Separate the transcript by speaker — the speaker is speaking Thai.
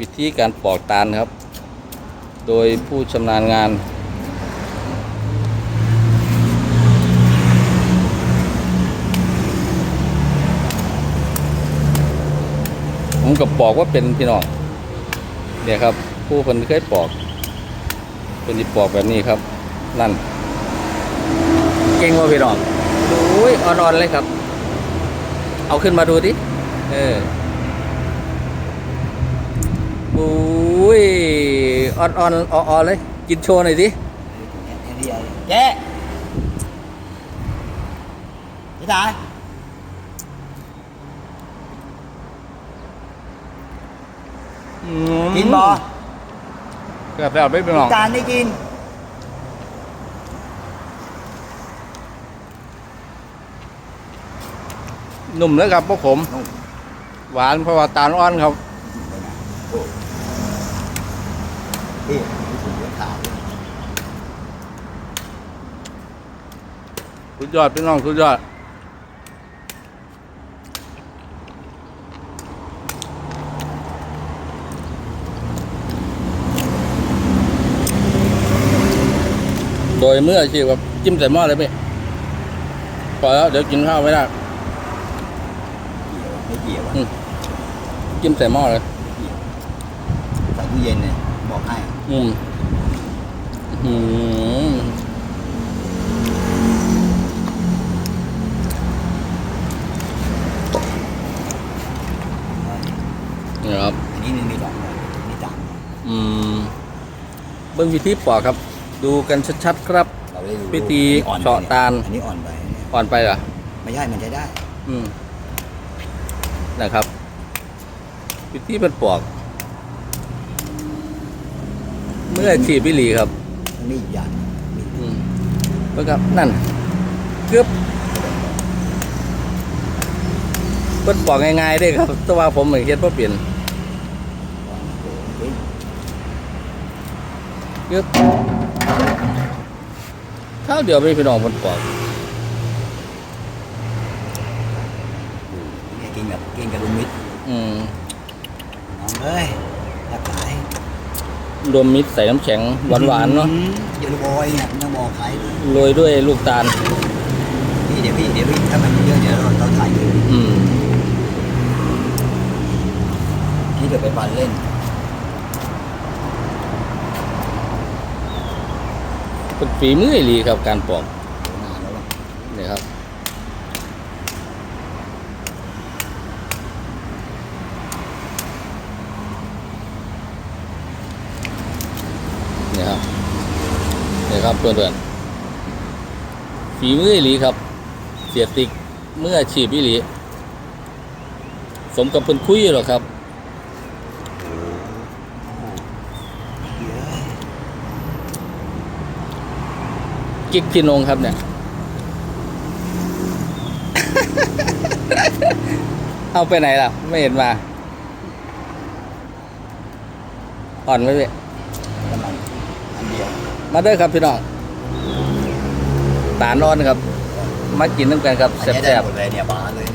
Speaker 1: วิธีการปอกตาลครับ โดยผู้ชำนาญงานผมกับปอกว่าเป็นพี่น้องเนี่ยครับ ผู้คนเคยปอกเป็นที่ปอกแบบนี้ครับ นั่น เก่งว่าพี่น้องโอ้ยอ่อนๆเลยครับ เอาขึ้นมาดูดิเออ โอ้ยอ่อนๆอ่อนๆเลย กินโชว์หน่อยดิ
Speaker 2: เจ๊พี่ตายกินบ่
Speaker 1: เกือบแล้วไม่เป็นหรอก
Speaker 2: จานได้กินห
Speaker 1: นุ่มแล้วครับพวกผม หวานเพราะว่าตาลอ่อนครับ
Speaker 2: นี่มีถุงเลือดขาว
Speaker 1: สุดยอดพี่น้องสุดยอดโดยเมื่ออาชีพแบบจิ้มใส่หม้อเลยพี่พอแล้วเดี๋ยวกินข้าวไม่ได้
Speaker 2: ไม่เกี่ยวอะ
Speaker 1: จิ้มใส่หม้อเลย
Speaker 2: ใส่ตู้เย็นเนี่ย บอกให้
Speaker 1: อืมอืมนี่ครับ
Speaker 2: อันนี้มีสองเลยมีจาน
Speaker 1: อืม เบื้องวิธีปอกครับ ดูกันชัดๆครับ
Speaker 2: เราได้ดู
Speaker 1: พิธี
Speaker 2: อันนี้
Speaker 1: เฉาะ
Speaker 2: อ่อนไป
Speaker 1: ตาล
Speaker 2: อันนี้อ่อนไปเนี่ย
Speaker 1: อ่อนไปเหรอ
Speaker 2: ไม่ใช่มันใช้ได้
Speaker 1: อืม นะครับวิธีเป็นปอก เมื่อฉีดวิลีครับ
Speaker 2: มันมีอีกอย่างมี
Speaker 1: อืมแล้วครับนั่นเกือบเพิ่นปอกง่ายๆเด้ครับ แต่ว่าผมเหมือนเฮ็ดบ่เปลี่ยน
Speaker 2: โอ้โห
Speaker 1: เกือบเท่าเดียวไม่พี่น้องเพิ่นปอก
Speaker 2: เนี่ยกินแบบกินกับลุงมิตร
Speaker 1: อืม
Speaker 2: น้องเอ้ยรักหลาย
Speaker 1: รวมมิตรใส่น้ำแข็งหวานๆเนาะ
Speaker 2: อย่าลูกบอยเนี่ยไม่ต้องบอกใคร
Speaker 1: โรยด้วยลูกตาล
Speaker 2: พี่เดี๋ยวพี่เดี๋ยวพี่ถ้ามันเยอะเดี๋ยวเราเราถ่ายคืน
Speaker 1: อืม
Speaker 2: พี่เดี๋ยวไปปันเล่น
Speaker 1: เป็นฝีมืออีหลีครับการปอก
Speaker 2: นานแล้วอะ
Speaker 1: นี่ครับ นี่ครับ นี่ ครับเพื่อนๆฝีมืออีหลีครับ เสียติกเมื่ออาชีพอีหลี สมกับเป็นคุยหรอกครับ
Speaker 2: เยอะ
Speaker 1: กิ๊กพี่นงครับเนี่ย เอาไปไหนล่ะ ไม่เห็นมา อ่อนไหมพี่
Speaker 2: กำลังอันเดียว
Speaker 1: มาเด้อครับพี่น้องตาลอ่อนครับ มากินน้ำกันครับแซ่
Speaker 2: ได้
Speaker 1: บ
Speaker 2: หมดเลยเนี่ยบ้าเลย